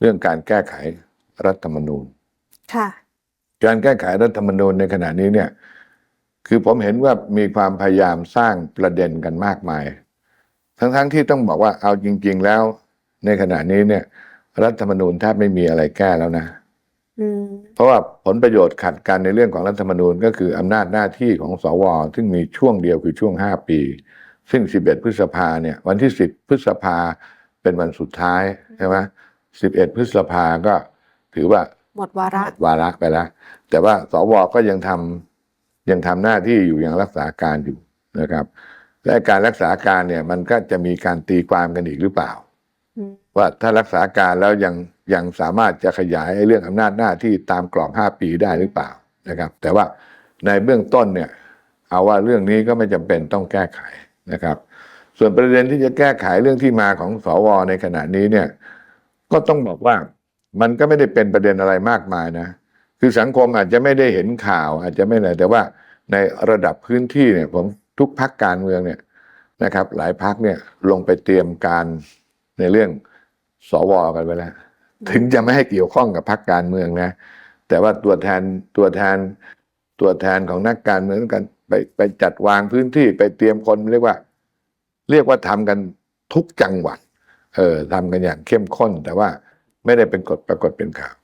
เรื่องการแก้ไขรัฐธรรมนูญค่ะ การแก้ไขรัฐธรรมนูญในขณะนี้เนี่ย คือผมเห็นว่ามีความพยายามสร้างประเด็นกันมากมาย ทั้งๆที่ต้องบอกว่าเอาจริง ๆ แล้ว ในขณะนี้เนี่ย รัฐธรรมนูญแทบไม่มีอะไรแก้แล้วนะอืมเพราะว่าผลประโยชน์ขัดกันในเรื่องของรัฐธรรมนูญก็คืออำนาจหน้าที่ของสว ซึ่งมีช่วงเดียวคือช่วง 5 ปี ซึ่ง 11 พฤษภาเนี่ย วันที่ 10 พฤษภาเป็นวันสุดท้ายใช่ไหม 11พฤษภาก็ถือว่าหมดวาระวาระไปแล้ว แต่ว่าสวก็ยังทำยังทำหน้าที่อยู่ยังรักษาการอยู่นะครับ และการรักษาการเนี่ย มันก็จะมีการตีความกันอีกหรือเปล่าอืมว่าถ้ารักษาการแล้วยังยังสามารถจะขยายไอ้เรื่องอำนาจหน้าที่ตามกรอบ5ปีได้หรือเปล่านะครับ แต่ว่าในเบื้องต้นเนี่ย เอาว่าเรื่องนี้ก็ไม่จำเป็นต้องแก้ไขนะครับ ส่วนประเด็นที่จะแก้ไขเรื่องที่มาของสวในขณะนี้เนี่ย ก็ต้องบอกว่ามันก็ไม่ได้เป็นประเด็นอะไรมากมายนะ คือสังคมอาจจะไม่ได้เห็นข่าว อาจจะไม่อะไรแต่ว่าในระดับพื้นที่เนี่ยผมทุกพักการเมืองเนี่ยนะครับ หลายพักเนี่ยลงไปเตรียมการในเรื่องสวกันไปแล้วถึงจะไม่ให้เกี่ยวข้องกับพักการเมืองนะ แต่ว่าตัวแทนตัวแทนตัวแทนของนักการเมืองกันไปไปจัดวางพื้นที่ไปเตรียมคนเรียกว่า เรียกว่าทำกันทุกจังหวัด ออทำกันอย่างเข้มข้น แต่ว่าไม่ได้เป็นกฎปรากฏเป็นข่าว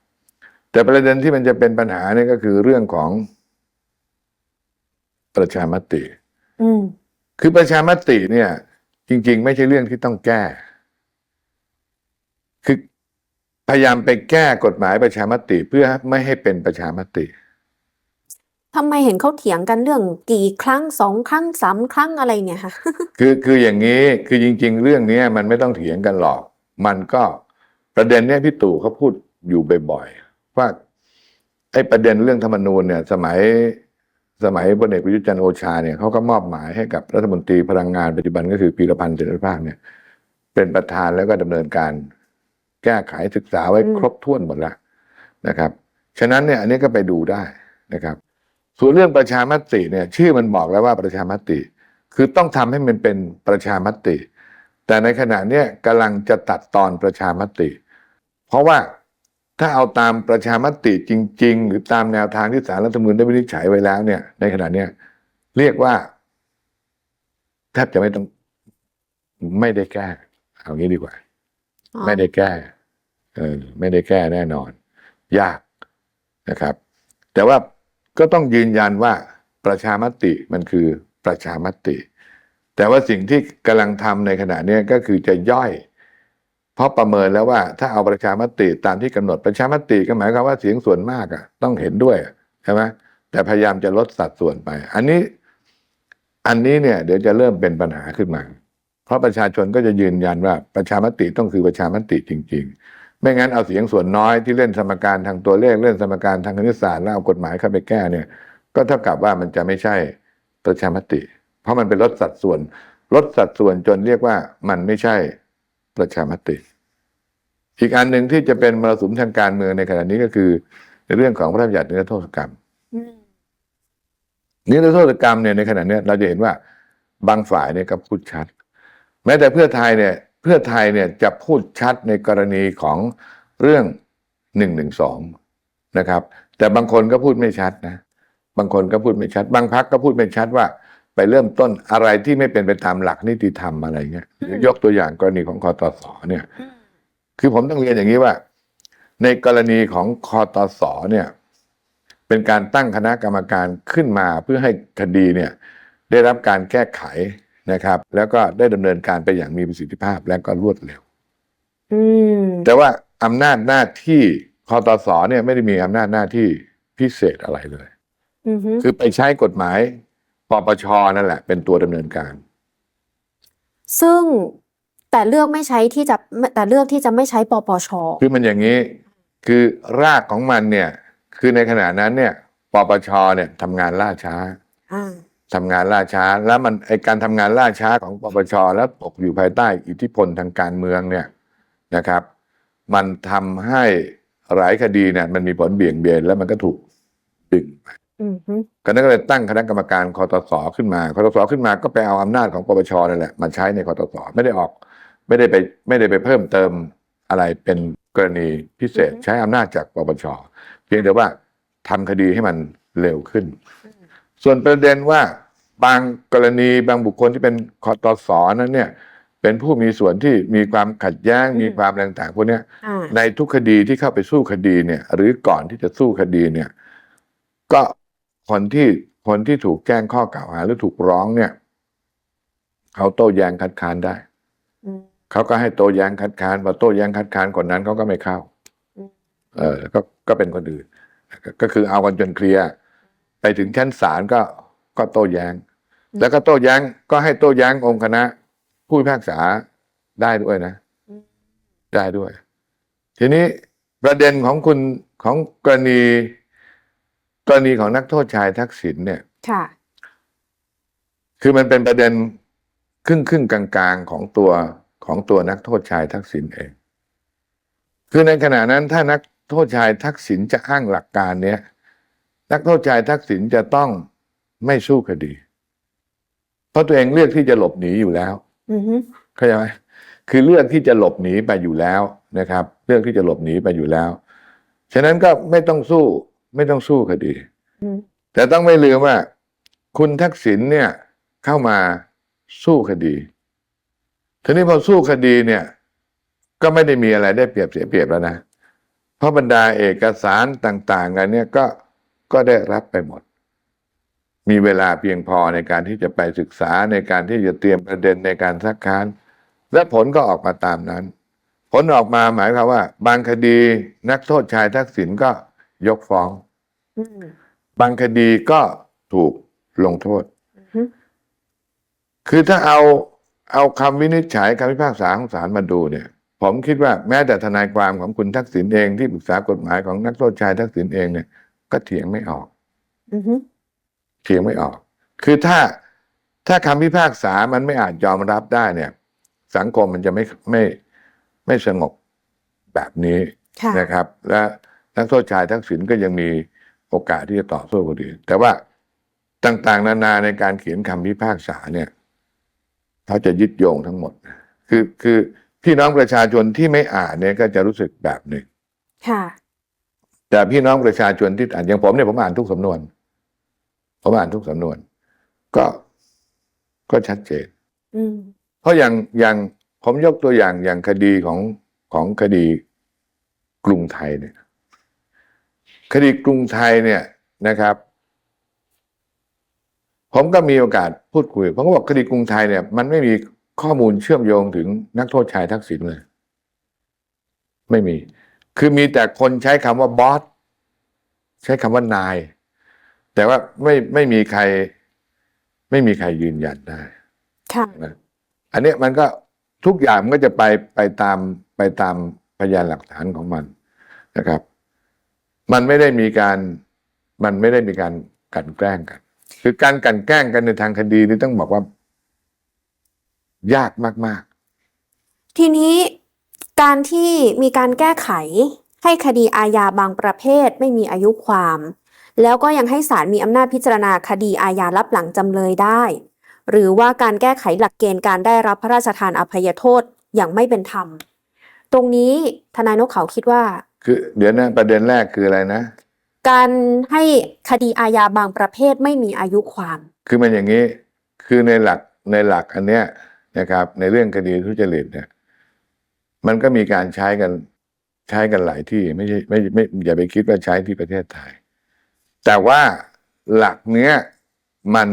แต่ประเด็นที่มันจะเป็นปัญหาเนี่ยก็คือเรื่องของประชามติอืมคือประชามติเนี่ย จริง ๆ ไม่ใช่เรื่องที่ต้องแก้ คือพยายามไปแก้กฎหมายประชามติเพื่อไม่ให้เป็นประชามติ ทำไมเห็นเขาเถียงกันเรื่องกี่ครั้งสองครั้งสามครั้งอะไรเนี่ยคะคือคืออย่างนี้คือจริง ๆ เรื่องนี้มันไม่ต้องเถียงกันหรอก มันก็ประเด็นเนี้ยพี่ตู่เขาพูดอยู่บ่อยๆว่าไอ้ประเด็นเรื่องธรรมนูญเนี่ย สมัยสมัยพลเอกประยุทธ์จันทร์โอชาเนี่ยเขาก็มอบหมายให้กับรัฐมนตรีพลังงานปัจจุบันก็คือพีรพันธ์เสรีภาคเนี่ย เป็นประธานแล้วก็ดำเนินการ แก้ไขศึกษาไว้ครบถ้วนหมดแล้วนะครับ ฉะนั้นเนี่ยอันนี้ก็ไปดูได้นะครับ ส่วนเรื่องประชามติเนี่ยชื่อมันบอกแล้วว่าประชามติ คือต้องทำให้มันเป็นประชามติ แต่ในขณะเนี้ยกำลังจะตัดตอนประชามติ เพราะว่าถ้าเอาตามประชามติจริง ๆ หรือตามแนวทางที่สารรัฐธรรมนูญได้วินิจฉัยไว้แล้วเนี่ย ในขณะเนี้ยเรียกว่าแทบจะไม่ต้องไม่ได้แก้ เอางี้ดีกว่าอ๋อไม่ได้แก้เออไม่ได้แก้แน่นอน ยากนะครับ แต่ว่า ก็ต้องยืนยันว่าประชามติมันคือประชามติ แต่ว่าสิ่งที่กำลังทำในขณะนี้ก็คือจะย่อย เพราะประเมินแล้วว่าถ้าเอาประชามติตามที่กำหนดประชามติก็หมายความว่าเสียงส่วนมากอะต้องเห็นด้วยใช่ไหมแต่พยายามจะลดสัดส่วนไป อันนี้อันนี้เนี่ยเดี๋ยวจะเริ่มเป็นปัญหาขึ้นมา เพราะประชาชนก็จะยืนยันว่าประชามติต้องคือประชามติจริง ๆ ไม่งั้นเอาเสียงส่วนน้อยที่เล่นสมการทางตัวเลขเล่นสมการทางคณิตศาสตร์แล้วเอากฎหมายเข้าไปแก้เนี่ย ก็เท่ากับว่ามันจะไม่ใช่ประชามติ เพราะมันเป็นลดสัดส่วน ลดสัดส่วนจนเรียกว่ามันไม่ใช่ประชามติ อีกอันหนึ่งที่จะเป็นมรสุมทางการเมืองในขณะนี้ก็คือ ในเรื่องของพระราชบัญญัตินิรโทษกรรมอืมนิรโทษกรรมเนี่ยในขณะเนี้ยเราจะเห็นว่าบางฝ่ายเนี่ยก็พูดชัด แม้แต่เพื่อไทยเนี่ยเพื่อไทยเนี่ยจะพูดชัดในกรณีของเรื่องหนึ่งหนึ่งสองนะครับ แต่บางคนก็พูดไม่ชัดนะ บางคนก็พูดไม่ชัด บางพักก็พูดไม่ชัดว่า ไปเริ่มต้นอะไรที่ไม่เป็นไปตามหลักนิติธรรมอะไรเงี้ยยกตัวอย่างกรณีของคอตสเนี่ย คือผมต้องเรียนอย่างนี้ว่า ในกรณีของคอตสเนี่ย เป็นการตั้งคณะกรรมการขึ้นมาเพื่อให้คดีเนี่ย ได้รับการแก้ไข นะครับ แล้วก็ได้ดำเนินการไปอย่างมีประสิทธิภาพและก็รวดเร็วอืมแต่ว่าอำนาจหน้าที่คอตสเนี่ยไม่ได้มีอำนาจหน้าที่พิเศษอะไรเลยอือฮึคือไปใช้กฎหมายปปชนั่นแหละ เป็นตัวดำเนินการ ซึ่งแต่เลือกไม่ใช้ที่จะแต่เลือกที่จะไม่ใช้ปปชคือมันอย่างนี้ คือรากของมันเนี่ย คือในขณะนั้นเนี่ยปปชเนี่ยทำงานล่าช้า อ่าทำงานล่าช้า แล้วมันไอการทำงานล่าช้าของปปชแล้วตกอยู่ภายใต้อิทธิพลทางการเมืองเนี่ยนะครับ มันทำให้หลายคดีเนี่ยมันมีผลเบี่ยงเบนแล้วมันก็ถูกดึงไปอือฮึก็นั้นก็เลยตั้งคณะกรรมการคอตสขึ้นมาคอตสขึ้นมาก็ไปเอาอำนาจของปปชนั่นแหละมาใช้ในคอตสไม่ได้ออก ไม่ได้ไปไม่ได้ไปเพิ่มเติมอะไรเป็นกรณีพิเศษอือฮึใช้อำนาจจากปปชเพียงแต่ว่าทำคดีให้มันเร็วขึ้น ส่วนประเด็นว่าบางกรณีบางบุคคลที่เป็นคอตสนั้นเนี่ย เป็นผู้มีส่วนที่มีความขัดแย้งอืมมีความอะไรต่างๆพวกเนี้ยอ่า ในทุกคดีที่เข้าไปสู้คดีเนี่ย หรือก่อนที่จะสู้คดีเนี่ย ก็คนที่คนที่ถูกแจ้งข้อกล่าวหาหรือถูกร้องเนี่ย เขาโต้แย้งคัดค้านได้ อืม เขาก็ให้โต้แย้งคัดค้านพอโต้แย้งคัดค้านคนนั้นเขาก็ไม่เข้า อืม เออก็ก็เป็นคนอื่นก็คือเอากันจนเคลียร์ไป ถึงชั้นศาลก็ก็โต้แย้ง แล้วก็โต้แย้งก็ให้โต้แย้งองค์คณะ ผู้พิพากษาได้ด้วยนะอืมได้ด้วย ทีนี้ประเด็นของคุณของกรณีกรณีของนักโทษชายทักษิณเนี่ยค่ะคือมันเป็นประเด็นครึ่งครึ่งๆกลางๆของตัวของตัวนักโทษชายทักษิณเอง คือในขณะนั้นถ้านักโทษชายทักษิณจะอ้างหลักการเนี้ย นักโทษชายทักษิณจะต้องไม่สู้คดี เพราะตัวเองเลือกที่จะหลบหนีอยู่แล้วอือฮึเข้าใจไหมคือเลือกที่จะหลบหนีไปอยู่แล้วนะครับ เลือกที่จะหลบหนีไปอยู่แล้ว ฉะนั้นก็ไม่ต้องสู้ ไม่ต้องสู้คดีอืมแต่ต้องไม่ลืมว่า คุณทักษิณเนี่ย เข้ามาสู้คดีทีนี้พอสู้คดีเนี่ย ก็ไม่ได้มีอะไรได้เปรียบเสียเปรียบแล้วนะเพราะบรรดาเอกสารต่างๆกันเนี่ยก็ ก็ได้รับไปหมด มีเวลาเพียงพอในการที่จะไปศึกษาในการที่จะเตรียมประเด็นในการซักค้าน และผลก็ออกมาตามนั้น ผลออกมาหมายความว่า บางคดีนักโทษชายทักษิณก็ยกฟ้องอืมบางคดีก็ถูกลงโทษอือฮึคือถ้าเอาเอาคำวินิจฉัยคำพิพากษาของศาลมาดูเนี่ย ผมคิดว่าแม้แต่ทนายความของคุณทักษิณเองที่ปรึกษากฎหมายของนักโทษชายทักษิณเองเนี่ย ก็เถียงไม่ออกอือฮึเถียงไม่ออก คือถ้าถ้าคำพิพากษามันไม่อาจยอมรับได้เนี่ย สังคมมันจะไม่ไม่ไม่สงบแบบนี้ค่ะนะครับ และนักโทษชายทักษิณก็ยังมีโอกาสที่จะต่อสู้คดี แต่ว่าต่างๆ นานาในการเขียนคำพิพากษาเนี่ยเขาจะยึดโยงทั้งหมด คือคือพี่น้องประชาชนที่ไม่อ่านเนี่ยก็จะรู้สึกแบบหนึ่งค่ะ แต่พี่น้องประชาชนที่อ่านอย่างผมเนี่ยผมอ่านทุกสำนวน ผมอ่านทุกสำนวน ก็ก็ชัดเจนอืมเพราะอย่างอย่างผมยกตัวอย่างอย่างคดีของของคดีกรุงไทยเนี่ย คดีกรุงไทยเนี่ยนะครับ ผมก็มีโอกาสพูดคุย ผมก็บอกคดีกรุงไทยเนี่ย มันไม่มีข้อมูลเชื่อมโยงถึงนักโทษชายทักษิณเลย ไม่มี คือมีแต่คนใช้คำว่าบอสใช้คำว่านาย แต่ว่าไม่ไม่มีใคร ไม่มีใครยืนยันได้ค่ะนะอันเนี้ยมันก็ทุกอย่างมันก็จะไปไปตามไปตามพยานหลักฐานของมันนะครับ มันไม่ได้มีการมันไม่ได้มีการกลันแกล้งกัน คือการกลันแกล้งกันในทางคดีนี่ต้องบอกว่า ยากมากทีนี้ การที่มีการแก้ไขให้คดีอาญาบางประเภทไม่มีอายุความ แล้วก็ยังให้ศาลมีอำนาจพิจารณาคดีอาญารับหลังจำเลยได้ หรือว่าการแก้ไขหลักเกณฑ์การได้รับพระราชทานอภัยโทษอย่างไม่เป็นธรรม ตรงนี้ทนายนกเขาคิดว่าๆคือเดี๋ยวนะประเด็นแรกคืออะไรนะ การให้คดีอาญาบางประเภทไม่มีอายุความ คือมันอย่างนี้คือในหลักในหลักอันเนี้ยนะครับ ในเรื่องคดีทุจริตเนี่ย มันก็มีการใช้กันใช้กันหลายที่ไม่ใช่ไม่ไม่อย่าไปคิดว่าใช้ที่ประเทศไทย แต่ว่าหลักเนี้ยมัน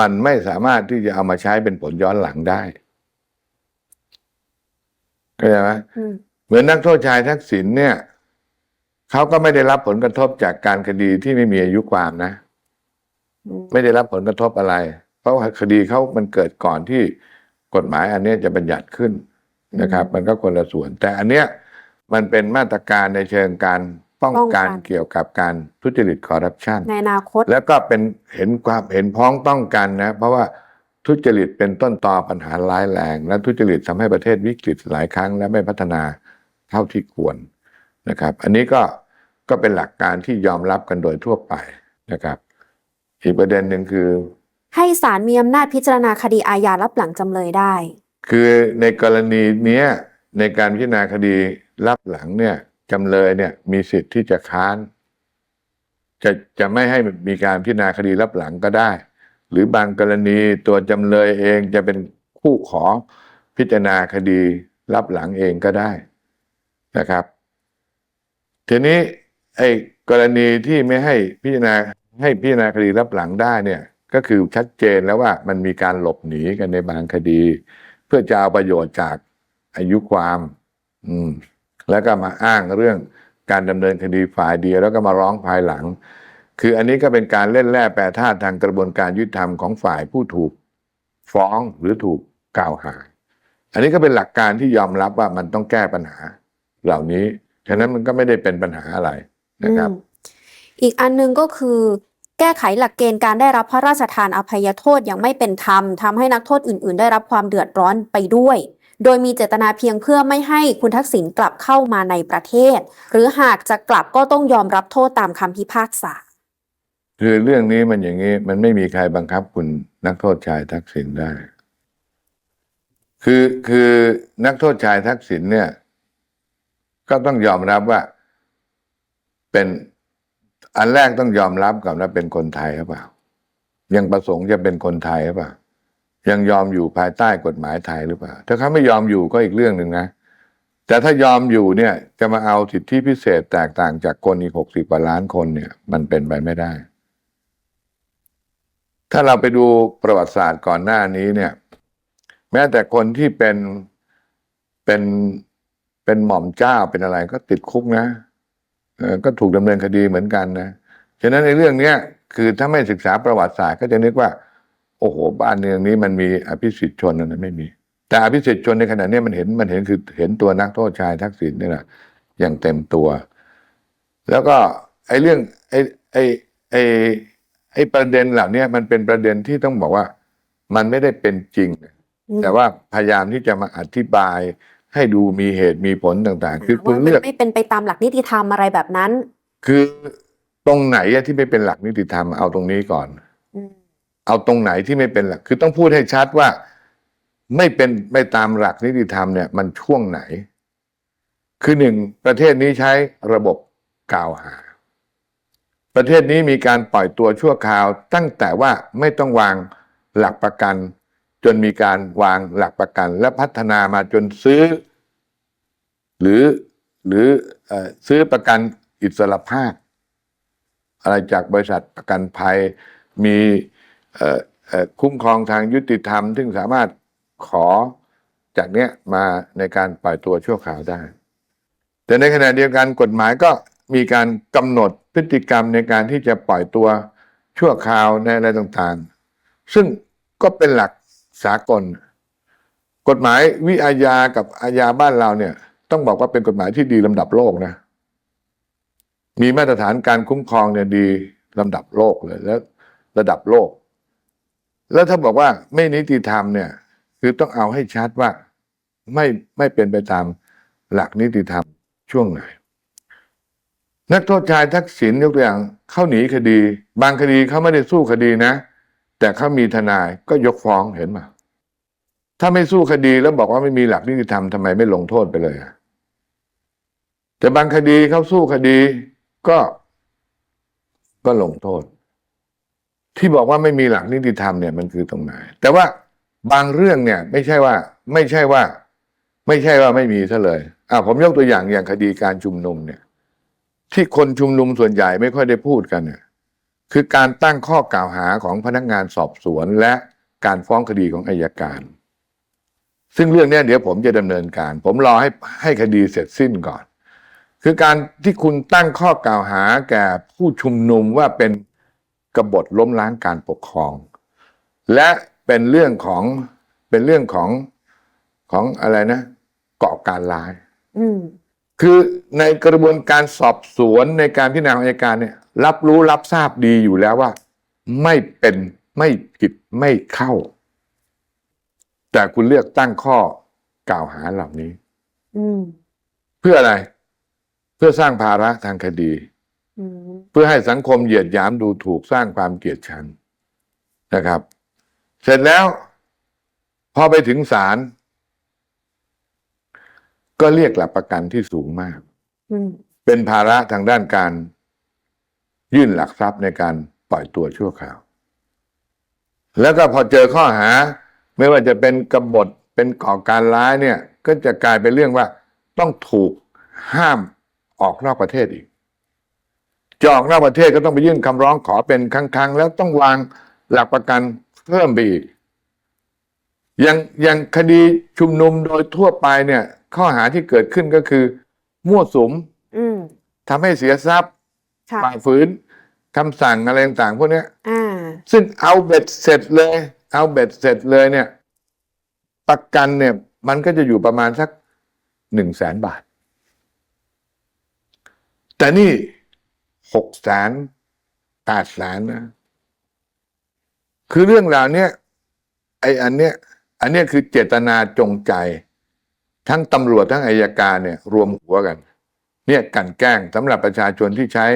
มันไม่สามารถที่จะเอามาใช้เป็นผลย้อนหลังได้เข้าใจไหมอืมเหมือนนักโทษชายทักษิณเนี่ยเขาก็ไม่ได้รับผลกระทบจากการคดีที่ไม่มีอายุความนะอืมไม่ได้รับผลกระทบอะไร เพราะว่าคดีเขามันเกิดก่อนที่กฎหมายอันเนี้ยจะบัญญัติขึ้น นะครับ มันก็คนละส่วน แต่อันเนี้ยมันเป็นมาตรการในเชิงการป้องป้องกักันน เกี่ยวกับการทุจริตคอร์รัปชัน ในอนาคต แล้วก็เป็นเห็นความเห็นพ้องต้องกันนะ เพราะว่าทุจริตเป็นต้นตอปัญหาร้ายแรง และทุจริตทำให้ประเทศวิกฤตหลายครั้ง และไม่พัฒนาเท่าที่ควรนะครับ อันนี้ก็ก็เป็นหลักการที่ยอมรับกันโดยทั่วไปนะครับ อีกประเด็นหนึ่งคือ ให้ศาลมีอำนาจพิจารณาคดีอาญารับหลังจำเลยได้ คือในกรณีเนี้ยในการพิจารณาคดีรับหลังเนี่ยจำเลยเนี่ยมีสิทธิ์ที่จะค้าน จะจะไม่ให้มีการพิจารณาคดีรับหลังก็ได้ หรือบางกรณีตัวจำเลยเองจะเป็นผู้ขอพิจารณาคดีรับหลังเองก็ได้นะครับ ทีนี้ไอ้กรณีที่ไม่ให้พิจารณาให้พิจารณาคดีรับหลังได้เนี่ย ก็คือชัดเจนแล้วว่ามันมีการหลบหนีกันในบางคดี เพื่อจะเอาประโยชน์จากอายุความ อืม แล้วก็มาอ้างเรื่องการดำเนินคดีฝ่ายเดียวแล้วก็มาร้องภายหลัง คืออันนี้ก็เป็นการเล่นแร่แปรธาตุทางกระบวนการยุติธรรมของฝ่ายผู้ถูกฟ้องหรือถูกกล่าวหา อันนี้ก็เป็นหลักการที่ยอมรับว่ามันต้องแก้ปัญหา เหล่านี้ ฉะนั้นมันก็ไม่ได้เป็นปัญหาอะไรนะครับ อีกอันหนึงก็คือ แก้ไขหลักเกณฑ์การได้รับพระราชทานอภัยโทษอย่างไม่เป็นธรรมทำให้นักโทษอื่น ๆ ได้รับความเดือดร้อนไปด้วย โดยมีเจตนาเพียงเพื่อไม่ให้คุณทักษิณกลับเข้ามาในประเทศ หรือหากจะกลับก็ต้องยอมรับโทษตามคำพิพากษา คือเรื่องนี้มันอย่างนี้ มันไม่มีใครบังคับคุณนักโทษชายทักษิณได้ คือคือนักโทษชายทักษิณเนี่ย ก็ต้องยอมรับว่าเป็น อันแรกต้องยอมรับก่อนว่าเป็นคนไทยหรือเปล่า ยังประสงค์จะเป็นคนไทยหรือเปล่า ยังยอมอยู่ภายใต้กฎหมายไทยหรือเปล่า ถ้าเขาไม่ยอมอยู่ก็อีกเรื่องหนึ่งนะ แต่ถ้ายอมอยู่เนี่ย จะมาเอาสิทธิพิเศษแตกต่างจากคนอีกหกสิบกว่าล้านคนเนี่ย มันเป็นไปไม่ได้ ถ้าเราไปดูประวัติศาสตร์ก่อนหน้านี้เนี่ย แม้แต่คนที่เป็นเป็นเป็นหม่อมเจ้าเป็นอะไรก็ติดคุกนะ ก็ถูกดำเนินคดีเหมือนกันนะฉะนั้นในเรื่องเนี้ยคือถ้าไม่ศึกษาประวัติศาสตร์ก็จะนึกว่า โอ้โห บ้านเมืองนี้มันมีอภิสิทธิชนนั้นไม่มี แต่อภิสิทธิชนในขณะเนี้ยมันเห็นมันเห็นคือเห็นตัวนักโทษชายทักษิณนี่แหละอย่างเต็มตัว แล้วก็ไอ้เรื่องไอ้ไอ้ไอ้ไอ้ประเด็นเหล่านี้มันเป็นประเด็นที่ต้องบอกว่า มันไม่ได้เป็นจริงอืมแต่ว่าพยายามที่จะมาอธิบาย ให้ดูมีเหตุมีผลต่างๆ คือคุณว่าเลือกมันไม่เป็นไปตามหลักนิติธรรมอะไรแบบนั้น คือตรงไหนอะที่ไม่เป็นหลักนิติธรรมเอาตรงนี้ก่อนอืมเอาตรงไหนที่ไม่เป็นหลัก คือต้องพูดให้ชัดว่า ไม่เป็นไม่ตามหลักนิติธรรมเนี่ย มันช่วงไหน คือหนึ่งประเทศนี้ใช้ระบบกล่าวหา ประเทศนี้มีการปล่อยตัวชั่วคราว ตั้งแต่ว่าไม่ต้องวางหลักประกัน จนมีการวางหลักประกัน และพัฒนามาจนซื้อ หรือหรือซื้อประกันอิสรภาพ อะไรจากบริษัทประกันภัยมีคุ้มครองทางยุติธรรม ซึ่งสามารถขอจากเนี้ยมาในการปล่อยตัวชั่วคราวได้ แต่ในขณะเดียวกันกฎหมายก็มีการกำหนดพฤติกรรมในการที่จะปล่อยตัวชั่วคราวในอะไรต่างๆ ซึ่งก็เป็นหลัก สากล กฎหมายวิอาญากับอาญาบ้านเราเนี่ย ต้องบอกว่าเป็นกฎหมายที่ดีลำดับโลกนะ มีมาตรฐานการคุ้มครองเนี่ยดีลำดับโลกเลยแล้ว ระดับโลก แล้วถ้าบอกว่าไม่นิติธรรมเนี่ย คือต้องเอาให้ชัดว่าไม่ไม่เป็นไปตามหลักนิติธรรมช่วงไหนนักโทษชายทักษิณยกตัวอย่างเข้าหนีคดี บางคดีเขาไม่ได้สู้คดีนะ แต่เขามีทนายก็ยกฟ้องเห็นไหมถ้าไม่สู้คดีแล้วบอกว่าไม่มีหลักนิติธรรมทำไมไม่ลงโทษไปเลยอะแต่บางคดีเขาสู้คดีก็ก็ลงโทษ ที่บอกว่าไม่มีหลักนิติธรรมเนี่ยมันคือตรงไหน แต่ว่าบางเรื่องเนี่ย ไม่ใช่ว่า ไม่ใช่ว่า ไม่ใช่ว่าไม่มีซะเลยอ่าผมยกตัวอย่างอย่างคดีการชุมนุมเนี่ย ที่คนชุมนุมส่วนใหญ่ไม่ค่อยได้พูดกันเนี่ย คือการตั้งข้อกล่าวหาของพนักงานสอบสวนและการฟ้องคดีของอายการ ซึ่งเรื่องเนี้ยเดี๋ยวผมจะดำเนินการ ผมรอให้ให้คดีเสร็จสิ้นก่อน คือการที่คุณตั้งข้อกล่าวหาแก่ผู้ชุมนุมว่าเป็นกบฏล้มล้างการปกครอง และเป็นเรื่องของเป็นเรื่องของของอะไรนะก่อการร้ายอืมคือในกระบวนการสอบสวนในการพิจารณาของอัยการเนี่ย รับรู้รับทราบดีอยู่แล้วว่า ไม่เป็นไม่ผิดไม่เข้า แต่คุณเลือกตั้งข้อกล่าวหาเหล่านี้อืมเพื่ออะไร เพื่อสร้างภาระทางคดีอืมเพื่อให้สังคมเหยียดหยามดูถูกสร้างความเกลียดชังนะครับ เสร็จแล้ว พอไปถึงศาลก็เรียกหลักประกันที่สูงมากอืมเป็นภาระทางด้านการ ยื่นหลักทรัพย์ในการปล่อยตัวชั่วคราว แล้วก็พอเจอข้อหา ไม่ว่าจะเป็นกบฏเป็นก่อการร้ายเนี่ย ก็จะกลายเป็นเรื่องว่าต้องถูกห้ามออกนอกประเทศอีกจะออกนอกประเทศก็ต้องไปยื่นคำร้องขอเป็นครั้งๆ แล้วต้องวางหลักประกันเพิ่มไปอีกอย่างอย่างคดีชุมนุมโดยทั่วไปเนี่ย ข้อหาที่เกิดขึ้นก็คือ มั่วสุมอืมทำให้เสียทรัพย์ค่ะ ฝ่าฝืนคำสั่งอะไรต่างๆพวกเนี้ยอ่าซึ่งเอาเบ็ดเสร็จเลย เอาเบ็ดเสร็จเลยเนี่ย ประกันเนี่ย มันก็จะอยู่ประมาณสักหนึ่งแสนบาท แต่นี่หกแสนแปดแสนนะ คือเรื่องราวเนี้ยไอ้อันเนี้ยอันเนี้ยคือเจตนาจงใจ ทั้งตำรวจทั้งอายการเนี่ย รวมหัวกัน เนี่ยกลันแกล้งสำหรับประชาชนที่ใช้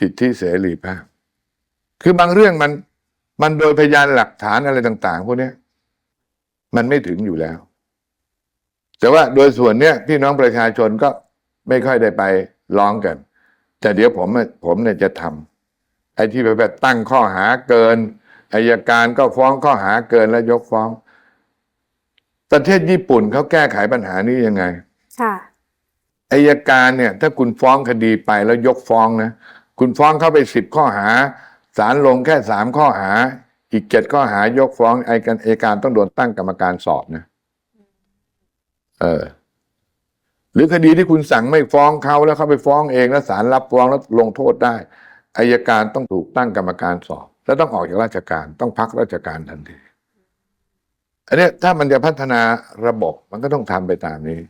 สิทธิเสรีภาพ คือบางเรื่องมันมันโดยพยานหลักฐานอะไรต่าง ๆ พวกเนี้ยมันไม่ถึงอยู่แล้ว แต่ว่าโดยส่วนเนี้ยพี่น้องประชาชนก็ไม่ค่อยได้ไปร้องกัน แต่เดี๋ยวผมอะผมเนี่ยจะทำไอ้ที่ไปแบบตั้งข้อหาเกินอายการก็ฟ้องข้อหาเกินแล้วยกฟ้อง ประเทศญี่ปุ่นเขาแก้ไขปัญหานี้ยังไง ค่ะอายการเนี่ย ถ้าคุณฟ้องคดีไปแล้วยกฟ้องนะ คุณฟ้องเข้าไปสิบข้อหาศาลลงแค่สามข้อหา อีกเจ็ดข้อหายกฟ้องไอ้กันอการต้องโดนตั้งกรรมการสอบนะเออ หรือคดีที่คุณสั่งไม่ฟ้องเขาแล้วเขาไปฟ้องเองแล้วศาลรับฟ้องแล้วลงโทษได้อายการต้องถูกตั้งกรรมการสอบ แล้วต้องออกจากราชการต้องพักราชการทันทีอันนี้ถ้ามันจะพัฒนาระบบมันก็ต้องทำไปตามนี้